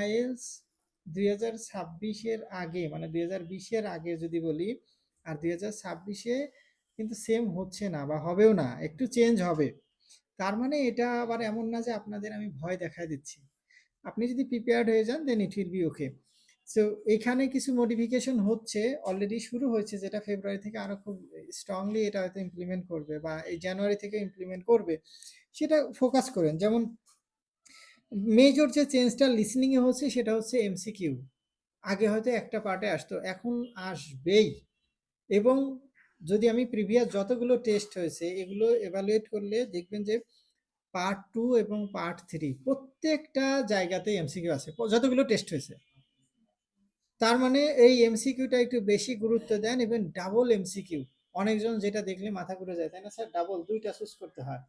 IELTS দুই হাজার ছাব্বিশের আগে মানে দুই হাজার বিশের আগে যদি বলি, আর দুই হাজার ছাব্বিশে কিন্তু সেম হচ্ছে না বা হবেও না, একটু চেঞ্জ হবে। তার মানে এটা আবার এমন না যে আপনাদের আমি ভয় দেখায় দিচ্ছি। আপনি যদি প্রিপেয়ার্ড হয়ে যান then it will be okay so এখানে কিছু মডিফিকেশন হচ্ছে অলরেডি শুরু হয়েছে, যেটা ফেব্রুয়ারি থেকে আরও খুব স্ট্রংলি এটা হয়তো ইমপ্লিমেন্ট করবে বা এই জানুয়ারি থেকে ইমপ্লিমেন্ট করবে, সেটা ফোকাস করেন। যেমন মেজর যে চেঞ্জটা লিসনিংয়ে হচ্ছে সেটা হচ্ছে এমসিকিউ আগে হয়তো একটা পার্টে আসতো, এখন আসবেই। এবং যদি আমি প্রিভিয়াস যতগুলো টেস্ট হয়েছে, এগুলো এভালুয়েট করলে দেখবেন যে পার্ট টু এবং পার্ট থ্রি প্রত্যেকটা জায়গাতে এমসিকিউ আছে, যতগুলো টেস্ট হয়েছে। তার মানে এই এমসিকিউটা একটু বেশি গুরুত্ব দেন এবং ডাবল এমসিকিউ অনেকজন যেটা দেখলে মাথা ঘুরে যায়, তাই না স্যার? ডাবল দুইটা চুজ করতে হয়।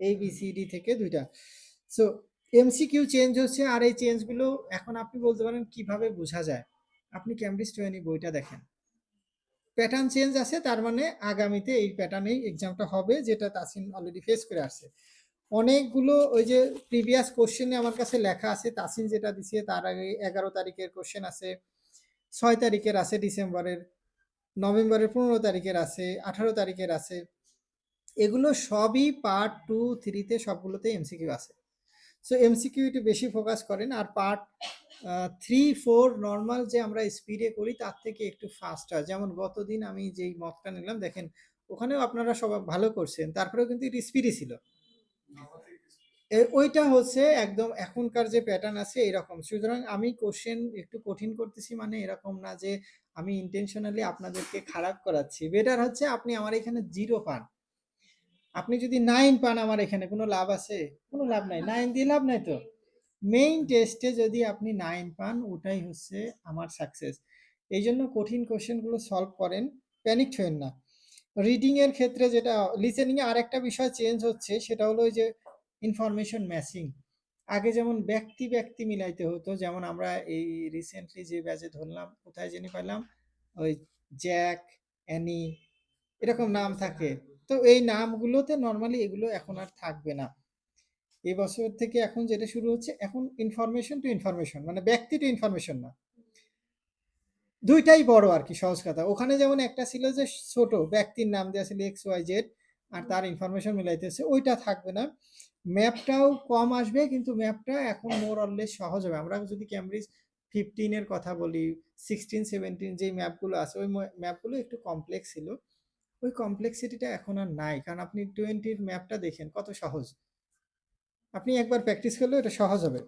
এই বি সি ডি থেকে দুইটা। সো এমসিকিউ চেঞ্জ হচ্ছে আর এই চেঞ্জগুলো এখন আপনি বলতে পারেন কীভাবে বোঝা যায়? আপনি ক্যামব্রিজ টোয়েনি বইটা দেখেন। প্যাটার্ন চেঞ্জ আছে, তার মানে আগামীতে এই প্যাটার্নেই এক্সামটা হবে যেটা তাসিন অলরেডি ফেস করে আসছে। অনেকগুলো ওই যে প্রিভিয়াস কোশ্চেনে আমার কাছে লেখা আছে, তাসিন যেটা দিছে তার আগে এগারো তারিখের কোশ্চেন আছে, ছয় তারিখের আছে ডিসেম্বরের, নভেম্বরের পনেরো তারিখের আছে, আঠারো তারিখের আছে। এগুলো সবই পার্ট টু থ্রিতে সবগুলোতে এমসিকিউ আছে। সো এমসিকিউটি বেশি ফোকাস করেন আর পার্ট থ্রি ফোর নর্মাল যে আমরা স্পিডে করি, তার থেকে একটু ফাস্ট হয় যেমন গতদিন আমি যেই মকটা নিলাম, দেখেন, ওখানেও আপনারা সবাই ভালো করছেন। তারপরেও কিন্তু একটু স্পিডে ছিল। ওইটা হচ্ছে একদম এখনকার যে প্যাটার্ন আছে, এরকম। সুতরাং আমি কোশ্চেন একটু কঠিন করতেছি মানে এরকম না যে আমি ইন্টেনশনালি আপনাদেরকে খারাপ করাচ্ছি। বেটার হচ্ছে আপনি আমার এখানে জিরো পান। আপনি যদি নাইন পান আমার এখানে, কোনো লাভ আছে? কোনো লাভ নাই। নাইন দিয়ে লাভ নাই তো? মেইন টেস্টে যদি আপনি নাইন পান, ওটাই হচ্ছে আমার সাকসেস এই জন্য কঠিন কোশ্চেনগুলো সলভ করেন প্যানিক হবেন না। রিডিং এর ক্ষেত্রে যেটা লিসেনিং এ আরেকটা বিষয় চেঞ্জ হচ্ছে, সেটা হলো ওই যে ইনফরমেশন ম্যাচিং আগে যেমন ব্যক্তি ব্যক্তি মিলাইতে হতো, যেমন আমরা এই রিসেন্টলি যে ব্যাচে ধরলাম, কোথায় জেনে পাইলাম? ওই জ্যাক অ্যানি এরকম নাম থাকে। তো এই নামগুলোতে নর্মালি এগুলো এখন আর থাকবে না। এই বছর থেকে এখন যেটা শুরু হচ্ছে, এখন ইনফরমেশন টু ইনফরমেশন মানে ব্যক্তি টু ইনফরমেশন না। দুইটাই বড় আর কি, সহজ কথা। ওখানে যেমন একটা ছিল যে ছোট, ব্যক্তির নাম দেওয়া ছিল এক্স ওয়াই জেড আর তার ইনফরমেশন মিলাইতেছে, ওইটা থাকবে না। ম্যাপটাও কম আসবে, কিন্তু ম্যাপটা এখন মোর অললেস সহজ হবে। আমরা যদি ক্যামব্রিজ ফিফটিনের কথা বলি সিক্সটিন সেভেন্টিন যে ম্যাপগুলো আছে, ওই ম্যাপগুলো একটু কমপ্লেক্স ছিল। ওই কমপ্লেক্সিটিটা এখন আর নাই। কারণ আপনি টোয়েন্টির ম্যাপটা দেখেন, কত সহজ। আপনি একবার প্র্যাকটিস করলে এটা সহজ হবে।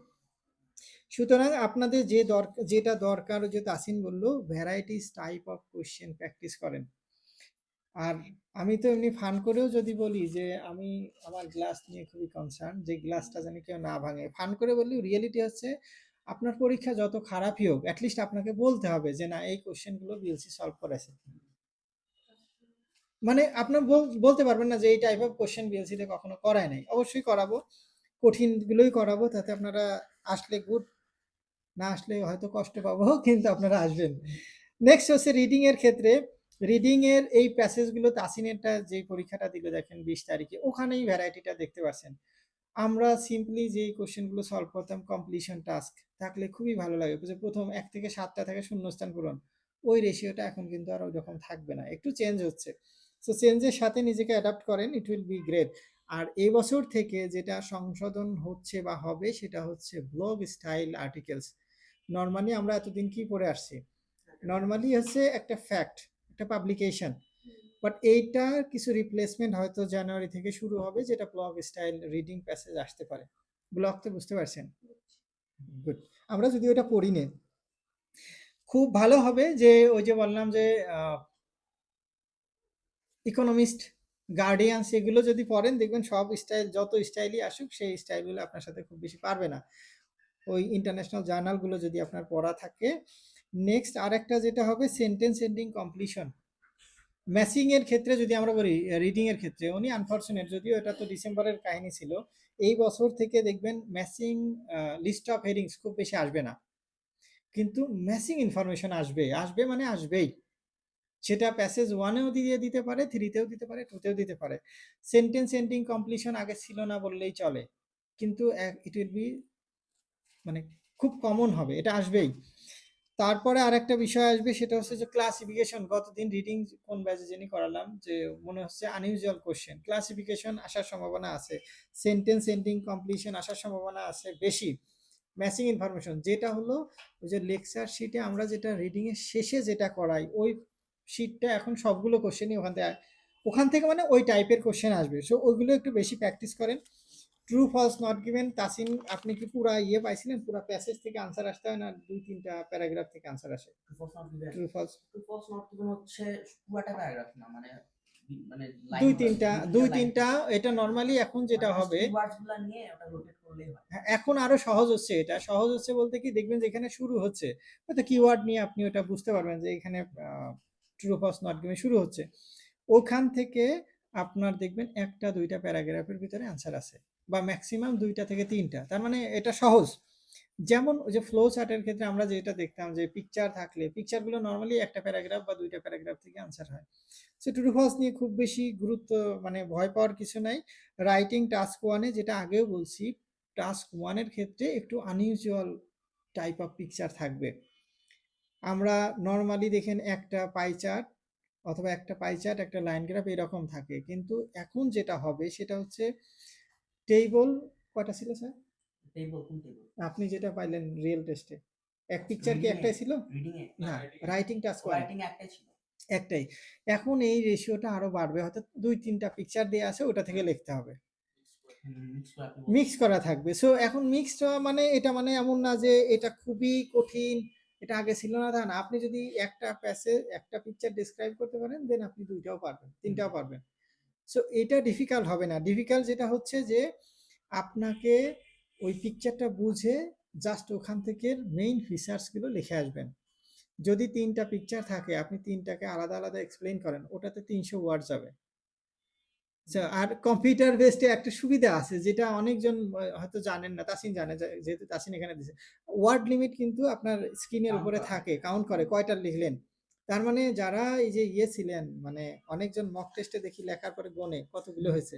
সুতরাং আপনাদের যে দরকার যেটা দরকার যে তাসিন বলল varieties type of question practice করেন। আর আমি তো এমনি ফান করেও যদি বলি যে, আমি আমার গ্লাস নিয়ে খুবই কনসার্ন যে গ্লাসটা যেন কেউ না ভাঙে। ফান করে বললি রিয়েলিটি হচ্ছে, আপনার পরীক্ষা যত খারাপই হোক অ্যাটলিস্ট আপনাকে বলতে হবে যে, না, এই কোয়েশ্চেনগুলো বিএলসি সলভ করেছে। মানে আপনার বলতে পারবেন না যে এই টাইপ অফ কোশ্চেন বিএলসিতে কখনো করায় নাই। অবশ্যই করাবো। কঠিনগুলোই করাবো, তাতে আপনারা আসলে গুড না আসলে হয়তো কষ্ট পাবো, কিন্তু আপনারা আসবেন। নেক্সট হচ্ছে রিডিং এর ক্ষেত্রে। রিডিং এর এই প্যাসেজগুলো তাসিনেরটা যে পরীক্ষাটা দিল দেখেন বিশ তারিখে, ওখানেই ভ্যারাইটিটা দেখতে পাচ্ছেন আমরা সিম্পলি যে কোশ্চেনগুলো সলভ করতাম কমপ্লিশন টাস্ক থাকলে খুবই ভালো লাগে। যে প্রথম এক থেকে সাতটা থেকে শূন্যস্থান পূরণ, ওই রেশিওটা এখন কিন্তু আর ওরকম থাকবে না। একটু চেঞ্জ হচ্ছে। সো চেঞ্জের সাথে নিজেকে অ্যাডাপ্ট করেন ইট উইল বি গ্রেট আর এই বছর থেকে যেটা সংশোধন হচ্ছে বা হবে, সেটা হচ্ছে ব্লগ স্টাইল আর্টিকেলস নর্মালি আমরা এতদিন কি পড়ে আসছি? নর্মালি হচ্ছে একটা ফ্যাক্ট একটা পাবলিকেশন বাট এইটার কিছু রিপ্লেসমেন্ট হয়তো জানুয়ারি থেকে শুরু হবে, যেটা ব্লগ স্টাইল রিডিং প্যাসেজ আসতে পারে। ব্লগ তো বুঝতে পারছেন? গুড আমরা যদি ওটা পড়ি খুব ভালো হবে যে ওই যে বললাম যে ইকোনমিস্ট গার্ডিয়ান সেগুলো যদি পড়েন, দেখবেন সব স্টাইল যত স্টাইলই আসুক, সেই স্টাইলগুলো আপনার সাথে খুব বেশি পারবে না। ওই ইন্টারন্যাশনাল জার্নালগুলো যদি আপনার পড়া থাকে। নেক্সট আরেকটা যেটা হবে সেন্টেন্স এন্ডিং কমপ্লিশন ম্যাসিং এর ক্ষেত্রে যদি আমরা বলি রিডিং এর ক্ষেত্রে, উনি আনফর্চুনেট যদিও এটা তো ডিসেম্বরের কাহিনী ছিল, এই বছর থেকে দেখবেন ম্যাসিং লিস্ট অফ হেডিংস খুব বেশি আসবে না। কিন্তু ম্যাসিং ইনফরমেশন আসবে আসবে মানে আসবেই। সেটা প্যাসেজ ওয়ানেও দিয়ে দিতে পারে থ্রিতেও দিতে পারে টুতেও দিতে পারে। সেন্টেন্স এন্ডিং কমপ্লিশন আগে ছিল না বললেই চলে। কিন্তু ইট উইল বি মানে খুব কমন হবে, এটা আসবেই। তারপরে আরেকটা বিষয় আসবে, সেটা হচ্ছে যে ক্লাসিফিকেশন গতদিন রিডিং কোন ব্যাচে যিনি করালাম, যে মনে হচ্ছে আনইউজুয়াল কোশ্চেন ক্লাসিফিকেশন আসার সম্ভাবনা আছে সেন্টেন্স এন্ডিং কমপ্লিশন আসার সম্ভাবনা আছে বেশি। ম্যাচিং ইনফরমেশন যেটা হলো ওই যে লেকচার শিটে আমরা যেটা রিডিংয়ের শেষে যেটা করাই, ওই শিটটা এখন সবগুলো কোশ্চেনই ওখান থেকে ওখান থেকে মানে ওই টাইপের কোশ্চেন আসবে। সো ওইগুলো একটু বেশি প্র্যাকটিস করেন। True false not given Tasin আপনি কি পুরা ইয়ে পাইছিলেন? পুরা প্যাসেজ থেকে আনসার আসতে হয় না? দুই তিনটা প্যারাগ্রাফ থেকে আনসার আসে? True false true false not given হচ্ছে পুরাটা প্যারাগ্রাফ না মানে মানে দুই তিনটা দুই তিনটা এটা নর্মালি এখন যেটা হবে হয়। এখন আরও সহজ হচ্ছে এটা। সহজ হচ্ছে বলতে কি দেখবেন যে এখানে শুরু হচ্ছে। হয়তো কিওয়ার্ড নিয়ে আপনি ওটা বুঝতে পারবেন যে এখানে ট্রু নট গিভেন শুরু হচ্ছে। ওখান থেকে আপনার দেখবেন একটা, দুইটা প্যারাগ্রাফের ভিতরে অ্যান্সার আছে বা ম্যাক্সিমাম দুইটা থেকে তিনটা। তার মানে এটা সহজ। যেমন ওই যে ফ্লো চার্টের ক্ষেত্রে আমরা যেটা দেখতাম যে পিকচার থাকলে পিকচারগুলো নর্মালি একটা প্যারাগ্রাফ বা দুইটা প্যারাগ্রাফ থেকে আনসার হয়। সো ট্রু ফলস নিয়ে খুব বেশি গুরুত্ব মানে ভয় পাওয়ার কিছু নাই। রাইটিং টাস্ক ওয়ানে যেটা আগেও বলছি টাস্ক ওয়ানের ক্ষেত্রে একটু আনইউজুয়াল টাইপ অফ পিকচার থাকবে। আমরা নর্মালি দেখেন একটা পাই চার্ট অথবা একটা পাই চার্ট একটা লাইন গ্রাফ এরকম থাকে। কিন্তু এখন যেটা হবে সেটা হচ্ছে টেবল কয়টা ছিল স্যার টেবল কোন টেবল আপনি যেটা পাইলেন রিয়েল টেস্টে এক পিকচার কি একটাই ছিল? না রাইটিং টাস্ক রাইটিং একটাই ছিল। একটাই। এখন এই রেশিওটা আরও বাড়বে। হয়তো দুই তিনটা পিকচার দিয়ে আছে ওটা থেকে লিখতে হবে। মিক্স মিক্স করা থাকবে। সো এখন মিক্সড মানে এটা মানে এমন না যে এটা খুবই কঠিন এটা আগে ছিল না তা না আপনি যদি একটা প্যাসে একটা পিকচার ডিসক্রাইব করতে পারেন দেন আপনি দুইটাও পারবেন তিনটাও পারবেন। সো এটা ডিফিকাল্ট হবে না। ডিফিকাল্ট যেটা হচ্ছে যে আপনাকে ওই পিকচারটা বুঝে জাস্ট ওখান থেকে মেইন ফিচার্সগুলো লিখে আসবেন। যদি তিনটা পিকচার থাকে আপনি তিনটাকে আলাদা আলাদা এক্সপ্লেইন করেন ওটাতে তিনশো ওয়ার্ড যাবে। আর কম্পিউটার বেসডে একটা সুবিধা আছে যেটা অনেকজন হয়তো জানেন না তাসিন জানে যেহেতু তাসিন এখানে দিছে। ওয়ার্ড লিমিট কিন্তু আপনার স্ক্রিনের উপরে থাকে কাউন্ট করে কয়টা লিখলেন। তার মানে যারা এই যে ইয়ে ছিলেন মানে অনেকজন মক টেস্টে দেখি লেখার পরে গনে কতগুলো হয়েছে।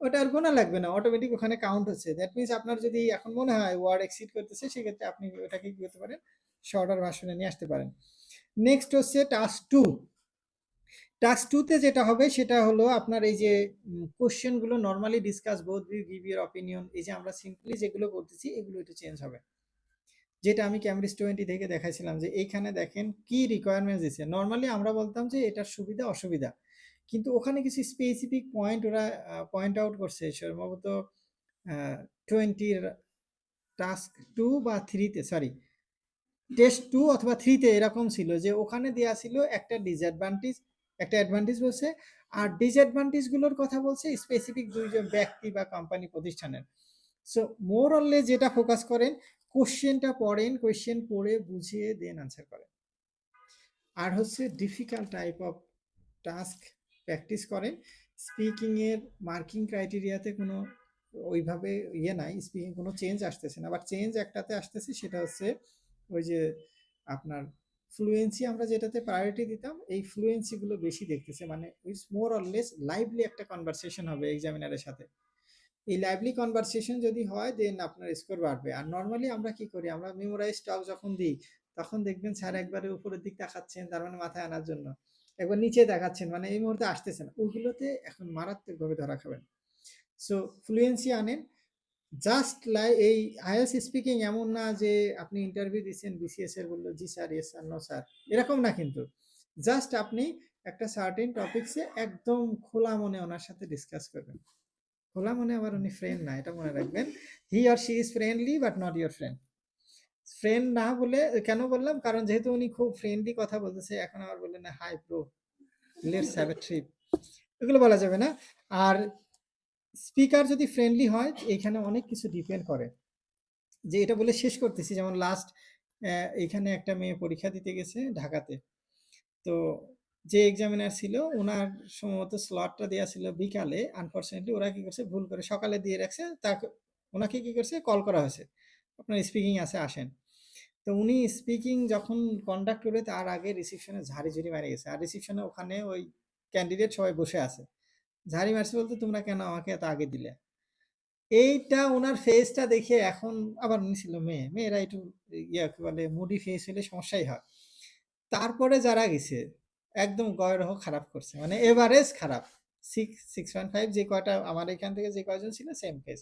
ওটা আর গোনা লাগবে না অটোমেটিক ওখানে কাউন্ট হচ্ছে। দ্যাট মিনস আপনার যদি এখন মনে হয় ওয়ার্ড এক্সিড করতেছে সেক্ষেত্রে আপনি ওটাকে কি করতে পারেন শর্টার ভার্সনে নিয়ে আসতে পারেন। নেক্সট হচ্ছে টাস্ক টু টাস্ক টুতে যেটা হবে সেটা হলো আপনার এই যে কোশ্চেনগুলো normally discuss both view give your opinion এই যে আমরা সিম্পলি যেগুলো করতেছি এগুলো একটু চেঞ্জ হবে। যেটা আমি ক্যামব্রিজ টোয়েন্টি থেকে দেখাইছিলাম যে, এইখানে দেখেন কি রিকোয়ারমেন্টস দিচ্ছে নর্মালি আমরা বলতাম যে, এটার সুবিধা, অসুবিধা। কিন্তু ওখানে কিছু স্পেসিফিক পয়েন্ট ওরা পয়েন্ট আউট করছে। সম্ভবত টোয়েন্টির টাস্ক টু বা থ্রিতে সরি টেস্ট টু অথবা থ্রিতে এরকম ছিল যে, ওখানে দেয়া ছিল একটা ডিসঅ্যাডভান্টেজ একটা অ্যাডভান্টেজ বলছে। আর ডিসঅ্যাডভান্টেজগুলোর কথা বলছে স্পেসিফিক দুইজন ব্যক্তি বা কোম্পানি প্রতিষ্ঠানের। সো মোর অনলে যেটা ফোকাস করেন কোশ্চেনটা পড়েন কোশ্চেন পড়ে বুঝিয়ে দেন আনসার করেন। আর হচ্ছে difficult type of task practice করেন। স্পিকিংয়ের মার্কিং ক্রাইটেরিয়াতে কোনো ওইভাবে ইয়ে নাই স্পিকিং কোনো চেঞ্জ আসতেছে না। বাট চেঞ্জ একটাতে আসতেছে, সেটা হচ্ছে ওই যে আপনার ফ্লুয়েন্সি আমরা যেটাতে প্রায়োরিটি দিতাম, এই ফ্লুয়েন্সি গুলো বেশি দেখতেছে। মানে it's more or less lively একটা কনভারসেশন হবে এক্সামিনারের সাথে। এই লাইভলি কনভারসেশন যদি হয় দেন আপনার স্কোর বাড়বে। আর নর্মালি আমরা কি করি? আমরা মেমোরাইজ টক যখন দিই, তখন দেখবেন স্যার একবারে উপরের দিক তাকাচ্ছেন, তার মানে মাথায় আনার জন্য। একবার নিচে দেখাচ্ছেন মানে এই মুহূর্তে আসতেছে না। ওইগুলোতে এখন মারাত্মকভাবে ধরা খাবেন। সো ফ্লুয়েন্সি আনেন। জাস্ট লাই, এই আইএলস স্পিকিং এমন না যে আপনি ইন্টারভিউ দিচ্ছেন বিসিএস এর বলল, জি sir yes sir no sir এরকম না কিন্তু। জাস্ট আপনি একটা সার্টেন টপিকসে একদম খোলা মনে ওনার সাথে ডিসকাস করবেন। খোলা মনে আবার উনি ফ্রেন্ড না, এটা মনে রাখবেন। He R she is friendly but not your friend friend না বলে, কেন বললাম? কারণ যেহেতু উনি খুব ফ্রেন্ডলি কথা বলতেছে, এখন আবার বললেন, hi bro let's have a trip এগুলো বলা যাবে না। আর স্পিকার যদি ফ্রেন্ডলি হয়, এখানে অনেক কিছু ডিপেন্ড করে। যে এটা বলে শেষ করতেছি, যেমন লাস্ট এখানে একটা মেয়ে পরীক্ষা দিতে গেছে ঢাকাতে। তো যে এক্সামিনার ছিল ওনার সম্ভবত স্লটটা দেওয়া ছিল বিকালে। আনফর্চুনেটলি ওরা কি করছে, ভুল করে সকালে দিয়ে রাখছে তাকে ওনাকে কি করছে কল করা হয়েছে। আপনার স্পিকিং আছে, আসেন। তো উনি স্পিকিং যখন কন্ডাক্ট করে, তার আগে রিসিপশনে ঝাড়ি ঝুড়ি মারে গেছে। আর রিসিপশনে ওখানে ওই ক্যান্ডিডেট সবাই বসে আছে। ঝাড়ি মারছে বলতে তোমরা কেন আমাকে এত আগে দিলে এইটা ওনার ফেসটা দেখে এখন আবার ছিল মেয়ে। মেয়েরা একটু ইয়া বলে মুডি ফেস হলে সমস্যাই হয়। তারপরে যারা গেছে একদম গয়রহ খারাপ করছে। মানে এভারেজ খারাপ। 6, 6.5 যে কয়টা আমার এখান থেকে যে কয়জন ছিল সেম ফেস।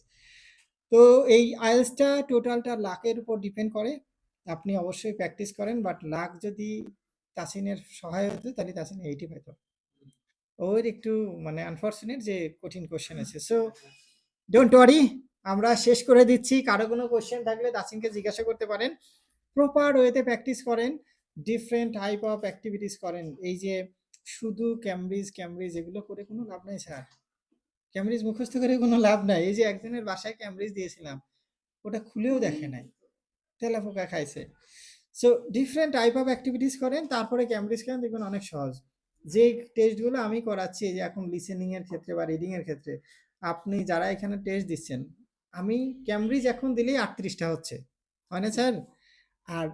তো এই IELTS টা টোটালটা লাকের উপর ডিপেন্ড করে। আপনি অবশ্যই প্র্যাকটিস করেন। বাট লাক যদি তাসিনের সহায় হতো তাহলে তাসিন 80 পেত। ওর একটু মানে আনফরচুনেট যে কঠিন কোয়েশ্চেন আছে। সো ডোন্ট ওয়ারি আমরা শেষ করে দিচ্ছি। কারও কোনো কোয়েশ্চেন থাকলে তাসিনকে জিজ্ঞাসা করতে পারেন। প্রপার ওয়েতে প্র্যাকটিস করেন। ডিফারেন্ট টাইপ অফ অ্যাক্টিভিটিস করেন। এই যে শুধু ক্যামব্রিজ, ক্যামব্রিজ এগুলো করে কোনো লাভ নাই স্যার। ক্যামব্রিজ মুখস্থ করে কোনো লাভ নাই। এই যে একজনের বাসায় ক্যামব্রিজ দিয়েছিলাম। ওটা খুলেও দেখে নাই। তেলাপোকা খাইছে। So different type of activities করেন। তারপরে ক্যামব্রিজ করেন দেখবেন অনেক সহজ। যে টেস্টগুলো আমি করাচ্ছি যে এখন লিসেনিং এর ক্ষেত্রে বা রিডিং এর ক্ষেত্রে আপনি যারা এখানে টেস্ট দিচ্ছেন, আমি ক্যামব্রিজ এখন দিলেই আটত্রিশটা হচ্ছে। হয় না স্যার? আর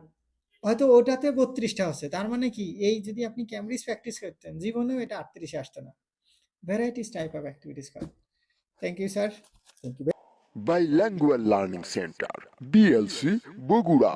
হয়তো ওটাতে বত্রিশটা হচ্ছে। তার মানে কি এই যদি আপনি ক্যামব্রিজ প্র্যাকটিস করতেন জীবনেও এটা 38 এ আসতো না। ভ্যারাইটিস টাইপ অফ অ্যাক্টিভিটিস করেন। Thank you sir. Bilingual Learning Center, BLC, Bogura.